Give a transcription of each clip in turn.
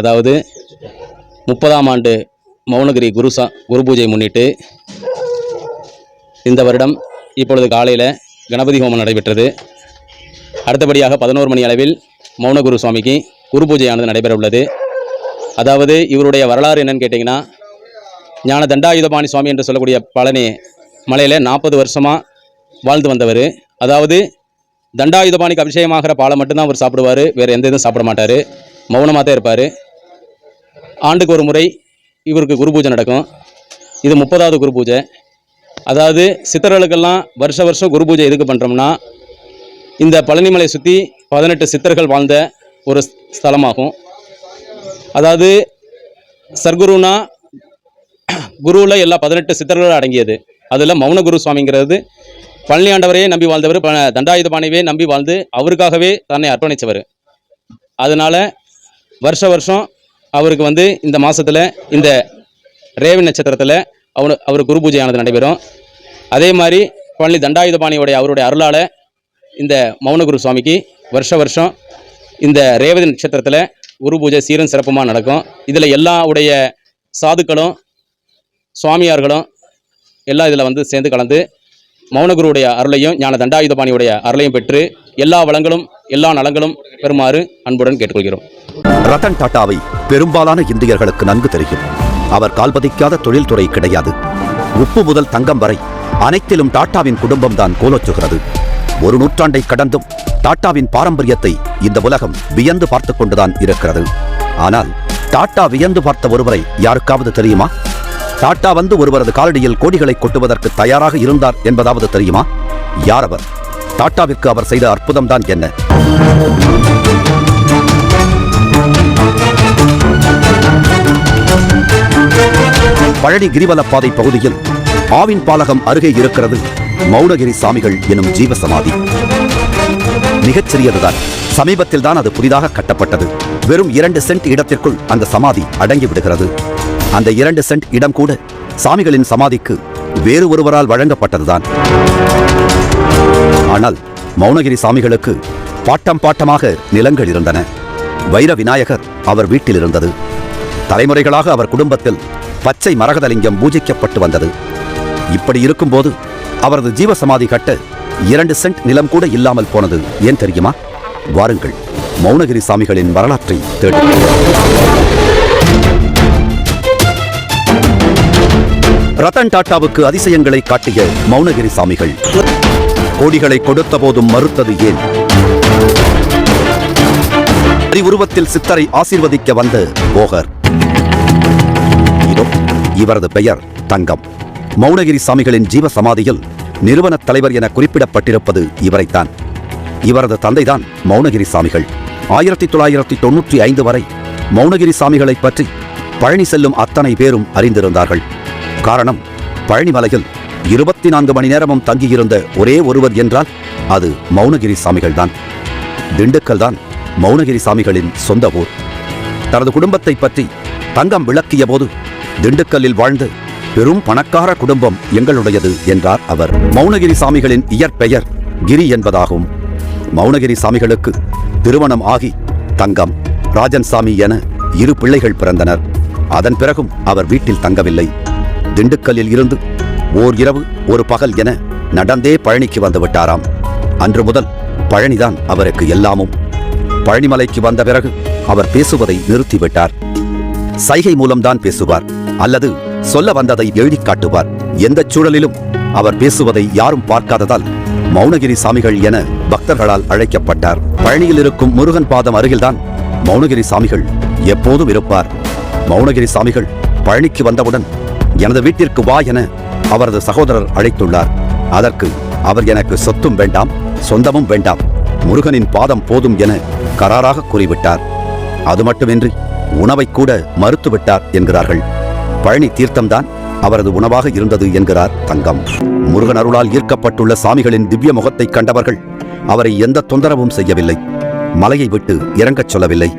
அதாவது முப்பதாம் ஆண்டு மௌனகிரி குரு சா குரு பூஜை முன்னிட்டு இந்த வருடம் இப்பொழுது காலையில் கணபதி ஹோமம் நடைபெற்றது. அடுத்தபடியாக பதினோரு மணி அளவில் மௌனகுரு சுவாமிக்கு குரு பூஜையானது நடைபெற உள்ளது. அதாவது இவருடைய வரலாறு என்னன்னு கேட்டிங்கன்னா ஞான தண்டாயுதபாணி சுவாமி என்று சொல்லக்கூடிய பழனி மலையில் நாற்பது வருஷமாக வாழ்ந்து வந்தவர். அதாவது தண்டாயுதபாணிக்கு அபிஷேகமாகிற பாலை மட்டும்தான் அவர் சாப்பிடுவார் வேறு எந்த இதுவும் சாப்பிட மாட்டார். மௌனமாக தான் இருப்பார். ஆண்டுக்கு ஒரு முறை இவருக்கு குரு பூஜை நடக்கும். இது முப்பதாவது குரு பூஜை. அதாவது சித்தர்களுக்கெல்லாம் வருஷ வருஷம் குரு பூஜை எதுக்கு பண்ணுறோம்னா இந்த பழனிமலை சுற்றி பதினெட்டு சித்தர்கள் வாழ்ந்த ஒரு ஸ்தலமாகும். அதாவது சர்க்குருனா குருவில் எல்லா பதினெட்டு சித்தர்களும் அடங்கியது. அதில் மௌனகுரு சுவாமிங்கிறது பழனி ஆண்டவரையே நம்பி வாழ்ந்தவர் ப- தண்டாயுதபாணியவே நம்பி வாழ்ந்து அவருக்காகவே தன்னை அர்ப்பணித்தவர் அதனால் வருஷ வருஷம் அவருக்கு வந்து இந்த மாதத்தில் இந்த ரேவி நட்சத்திரத்தில் அவனு அவர் குரு பூஜையானது நடைபெறும். அதே மாதிரி பழனி தண்டாயுதபாணியோடைய அவருடைய அருளால் இந்த மௌனகுரு சுவாமிக்கு வருஷ வருஷம் இந்த ரேவதி நட்சத்திரத்தில் குரு பூஜை சீரும் சிறப்புமாக நடக்கும். இதில் எல்லா உடைய சாதுக்களும் சுவாமியார்களும் எல்லாம் இதில் வந்து சேர்ந்து கலந்து மௌனகுருவுடைய அருளையும் ஞான தண்டாயுதபாணியுடைய அருளையும் பெற்று எல்லா வளங்களும் எல்லா நலங்களும் பெறுமாறு அன்புடன் கேட்டுக்கொள்கிறோம். ரத்தன் டாட்டாவை பெரும்பாலான இந்தியர்களுக்கு நன்கு தெரியும். அவர் கால்பதிக்காத தொழில்துறை கிடையாது. உப்பு முதல் தங்கம் வரை அனைத்திலும் டாட்டாவின் குடும்பம்தான் கோலோச்சுகிறது. ஒரு நூற்றாண்டை கடந்தும் டாட்டாவின் பாரம்பரியத்தை இந்த உலகம் வியந்து பார்த்து கொண்டுதான் இருக்கிறது. ஆனால் டாட்டா வியந்து பார்த்த ஒருவரை யாருக்காவது தெரியுமா? டாட்டா வந்து ஒருவரது காலடியில் கோடிகளை கொட்டுவதற்கு தயாராக இருந்தார் என்பதாவது தெரியுமா? யார் அவர்? டாட்டாவிற்கு அவர் செய்த அற்புதம்தான் என்ன? பழனி கிரிவல பாதை பகுதியில் ஆவின் பாலகம் அருகே இருக்கிறது மௌனகிரி சாமிகள் எனும் ஜீவசமாதி. மிகச்சிறியதுதான். சமீபத்தில் தான் அது புதிதாக கட்டப்பட்டது. வெறும் இரண்டு சென்ட் இடத்திற்குள் அந்த சமாதி அடங்கி விடுகிறது அந்த இரண்டு சென்ட் இடம் கூட சாமிகளின் சமாதிக்கு வேறு ஒருவரால் வழங்கப்பட்டதுதான். ஆனால் மௌனகிரி சாமிகளுக்கு பாட்டம் பாட்டமாக நிலங்கள் இருந்தன. வைர விநாயகர் அவர் வீட்டில் இருந்தது தலைமுறைகளாக அவர் குடும்பத்தில் பச்சை மரகதலிங்கம் பூஜிக்கப்பட்டு வந்தது. இப்படி இருக்கும்போது அவரது ஜீவசமாதி கட்ட இரண்டு சென்ட் நிலம் கூட இல்லாமல் போனது ஏன் தெரியுமா? வாருங்கள் மௌனகிரி சாமிகளின் வரலாற்றை தேடி ரத்தன் டாட்டாவுக்கு அதிசயங்களை காட்டிய மௌனகிரி சாமிகள். கோடிகளை கொடுத்த போதும் மறுத்தது ஏன்? அறிவுருவத்தில் சித்தரை ஆசீர்வதிக்க வந்த போகர். இதோ இவரது பெயர் தங்கம். மௌனகிரி சாமிகளின் ஜீவ சமாதியில் நிறுவனத் தலைவர் என குறிப்பிடப்பட்டிருப்பது இவரைத்தான். இவரது தந்தைதான் மௌனகிரி சாமிகள். ஆயிரத்தி தொள்ளாயிரத்தி தொன்னூற்றி ஐந்து வரை மௌனகிரி சாமிகளை பற்றி பழனி செல்லும் அத்தனை பேரும் அறிந்திருந்தார்கள். காரணம் பழனி மலையில் இருபத்தி நான்கு மணி நேரமும் தங்கியிருந்த ஒரே ஒருவர் என்றால் அது மௌனகிரி சாமிகள்தான் திண்டுக்கல் தான் மௌனகிரி சாமிகளின் சொந்த ஊர். தனது குடும்பத்தை பற்றி தங்கம் விளக்கிய போது திண்டுக்கல்லில் வாழ்ந்து பெரும் பணக்கார குடும்பம் எங்களுடையது என்றார் அவர். மௌனகிரி சாமிகளின் இயற்பெயர் கிரி என்பதாகும். மௌனகிரி சாமிகளுக்கு திருமணம் ஆகி தங்கம் ராஜன் சாமி என இரு பிள்ளைகள் பிறந்தனர். அதன் பிறகும் அவர் வீட்டில் தங்கவில்லை. திண்டுக்கல்லில் இருந்து ஓர் இரவு ஒரு பகல் என நடந்தே பழனிக்கு வந்து விட்டாராம். அன்று முதல் பழனிதான் அவருக்கு எல்லாமும். பழனிமலைக்கு வந்த பிறகு அவர் பேசுவதை நிறுத்திவிட்டார். சைகை மூலம்தான் பேசுவார் அல்லது சொல்ல வந்ததை எழுதிக் காட்டுவார். எந்தச் சூழலிலும் அவர் பேசுவதை யாரும் பார்க்காததால் மௌனகிரி சாமிகள் என பக்தர்களால் அழைக்கப்பட்டார். பழனியில் இருக்கும் முருகன் பாதம் அருகில்தான் மௌனகிரி சாமிகள் எப்போதும் இருப்பார். மௌனகிரி சாமிகள் பழனிக்கு வந்தவுடன் எனது வீட்டிற்கு வா என அவரது சகோதரர் அழைத்துள்ளார். அதற்கு அவர் எனக்கு சொத்தும் வேண்டாம் சொந்தமும் வேண்டாம். முருகனின் பாதம் போதும் என கராராக கூறிவிட்டார். அது மட்டுமின்றி உணவை கூட மறுத்துவிட்டார் என்கிறார்கள். பழனி தீர்த்தம்தான் அவரது உணவாக இருந்தது என்கிறார் தங்கம். முருகன் அருளால் ஈர்க்கப்பட்டுள்ள சாமிகளின் திவ்ய முகத்தை கண்டவர்கள் அவரை எந்த தொந்தரவும் செய்யவில்லை. மலையை விட்டு இறங்கச் சொல்லவில்லை.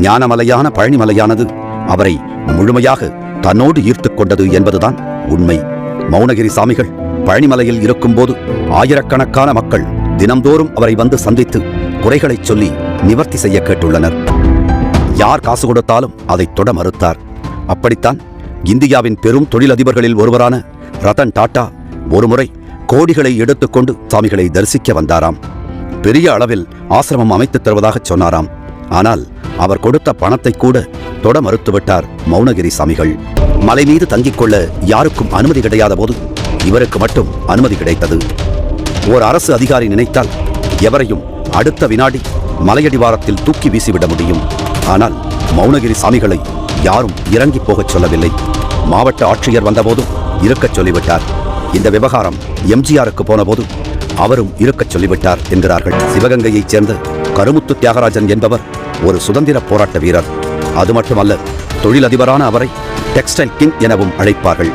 ஞானமலையான பழனிமலையானது அவரை முழுமையாக தன்னோடு ஈர்த்துக் கொண்டது என்பதுதான் உண்மை. மௌனகிரி சாமிகள் பழனிமலையில் இருக்கும்போது ஆயிரக்கணக்கான மக்கள் தினம்தோறும் அவரை வந்து சந்தித்து குறைகளைச் சொல்லி நிவர்த்தி செய்ய கேட்டுள்ளனர். யார் காசு கொடுத்தாலும் அதை தொட மறுத்தார். அப்படித்தான் இந்தியாவின் பெரும் தொழிலதிபர்களில் ஒருவரான ரத்தன் டாட்டா ஒருமுறை கோடிகளை எடுத்துக்கொண்டு சாமிகளை தரிசிக்க வந்தாராம். பெரிய அளவில் ஆசிரமம் அமைத்துத் தருவதாகச் சொன்னாராம். ஆனால் அவர் கொடுத்த பணத்தை கூட தொட மறுத்துவிட்டார் மௌனகிரி சாமிகள். மலை மீது தங்கிக் கொள்ள யாருக்கும் அனுமதி கிடையாத போது இவருக்கு மட்டும் அனுமதி கிடைத்தது. ஓர் அரசு அதிகாரி நினைத்தால் எவரையும் அடுத்த வினாடி மலையடிவாரத்தில் தூக்கி வீசிவிட முடியும். ஆனால் மௌனகிரி சாமிகளை யாரும் இறங்கி போகச் சொல்லவில்லை. மாவட்ட ஆட்சியர் வந்தபோதும் இருக்கச் சொல்லிவிட்டார். இந்த விவகாரம் எம்ஜிஆருக்கு போனபோது அவரும் இருக்கச் சொல்லிவிட்டார் என்கிறார்கள். சிவகங்கையைச் சேர்ந்த கருமுத்து தியாகராஜன் என்பவர் ஒரு சுதந்திர போராட்ட வீரர். அது மட்டுமல்ல தொழிலதிபரான அவரை டெக்ஸ்டைல் கிங் எனவும் அழைப்பார்கள்.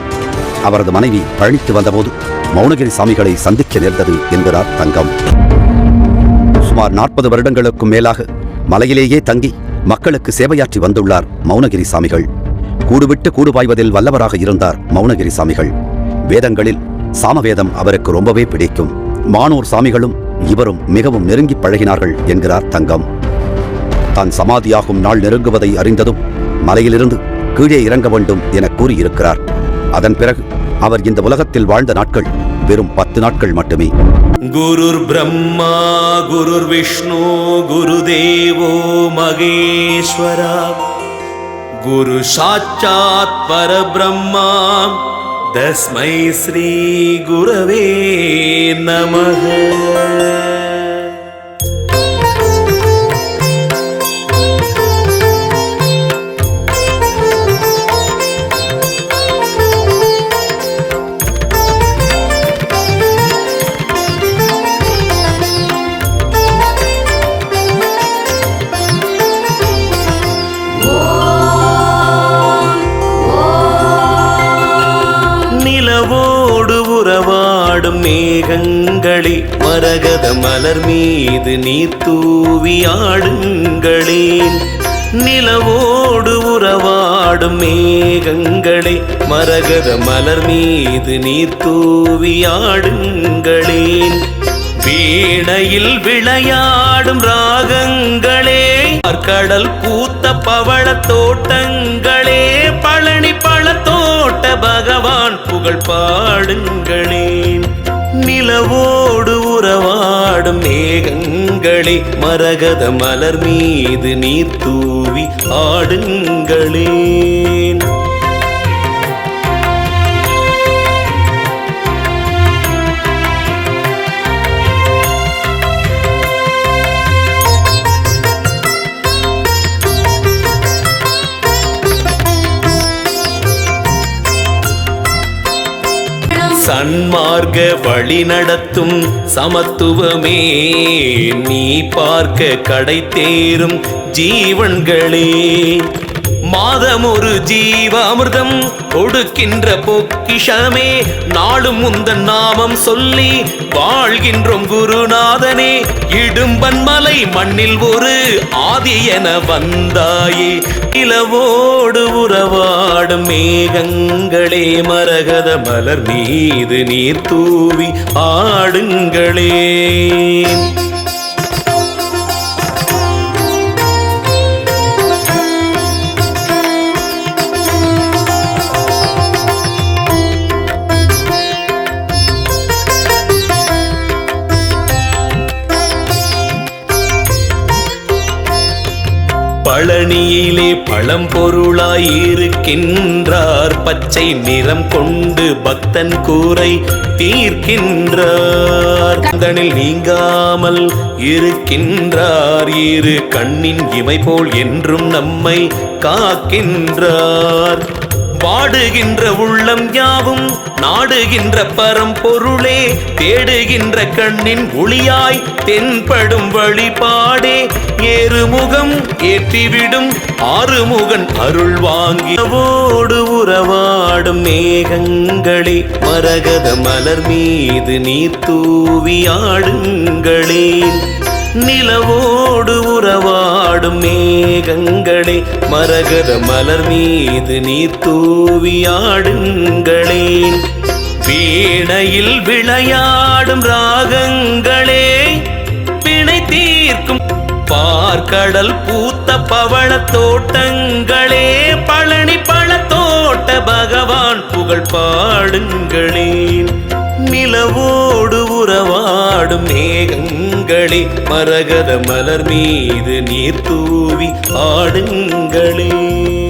அவரது மனைவி பழனித்து வந்தபோது மௌனகிரி சாமிகளை சந்திக்க நேர்ந்தது என்கிறார் தங்கம். சுமார் நாற்பது வருடங்களுக்கும் மேலாக மலையிலேயே தங்கி மக்களுக்கு சேவையாற்றி வந்துள்ளார் மௌனகிரி சாமிகள். கூடுவிட்டு கூடுபாய்வதில் வல்லவராக இருந்தார் மௌனகிரி சாமிகள். வேதங்களில் சாமவேதம் அவருக்கு ரொம்பவே பிடிக்கும். மானூர் சாமிகளும் இவரும் மிகவும் நெருங்கி பழகினார்கள் என்கிறார் தங்கம். தான் சமாதியாகும் நாள் நெருங்குவதை அறிந்ததும் மலையிலிருந்து கீழே இறங்க வேண்டும் என கூறியிருக்கிறார். அதன் பிறகு அவர் இந்த உலகத்தில் வாழ்ந்த நாட்கள் வெறும் பத்து நாட்கள் மட்டுமே. குருர் பிரம்மா குருர் விஷ்ணு குரு தேவோ மகேஸ்வரா. குரு சாட்சாத் பரபிரம்மா தஸ்மை ஸ்ரீ குரவே நமக. நிலவோடு உறவாடும் மேகங்களே மரகத மலர் மீது நீர் தூவி நிலவோடு உறவாடும் மேகங்களே மரகத மலர் மீது நீர் தூவியாடுங்களேன் வீணையில் விளையாடும் ராகங்களே கடல் பூத்த பவள தோட்டங்களே பழனி பழத்தோ போட்ட பகவான் புகழ் பாடுங்களே. நிலவோடு உறவாடும் மேகங்களே மரகத மலர் மீது நீர் தூவி ஆடுங்களே. மார்க வழி நடத்தும் சமத்துவமே. நீ பார்க்க கடை தேரும் ஜீவன்களே. மாதம் ஒரு ஜீவ அமிர்தம் கொடுக்கின்ற பொக்கிஷமே. நாளும் முந்தன் நாமம் சொல்லி வாழ்கின்றோம் குருநாதனே. இடும்பன் மலை மண்ணில் ஒரு ஆதி என வந்தாயே. இளவோடு உறவாடும் மேகங்களே மரகத மலர் மீது நீர் தூவி ஆடுங்களே. பழனியிலே பழம்பொருளாய் இருக்கின்றார் பச்சை நிறம் கொண்டு பக்தன் கூரை தீர்க்கின்றார். கந்தனில் நீங்காமல் இருக்கின்றார். இரு கண்ணின் இமை போல் என்றும் நம்மை காக்கின்றார். வாடுகின்ற உள்ளம் யாவும் நாடுகின்ற பரம்பொருளே தேடுகின்ற கண்ணின் ஒளியாய் தென்படும் வழிபாடே. ஏறுமுகம் ஏற்றிவிடும் ஆறுமுகன் அருள் வாங்கி ஓடு உறவாடும் மேகங்களே. மரகத மலர் மீது நீர் தூவியாடுங்களே நிலவோடு உறவாடும் மேகங்களே மரகத மலர் மீது நீர் தூவியாடுங்களே வீணையில் விளையாடும் ராகங்களே பிணை தீர்க்கும் பார்க்கடல் பூத்த பவள தோட்டங்களே பழனி பழத்தோட்ட பகவான் புகழ் பாடுங்களே நிலவோடு உறவாடும் மேகங்களே மரகத மலர் மீது நீர் தூவி ஆடுங்களே.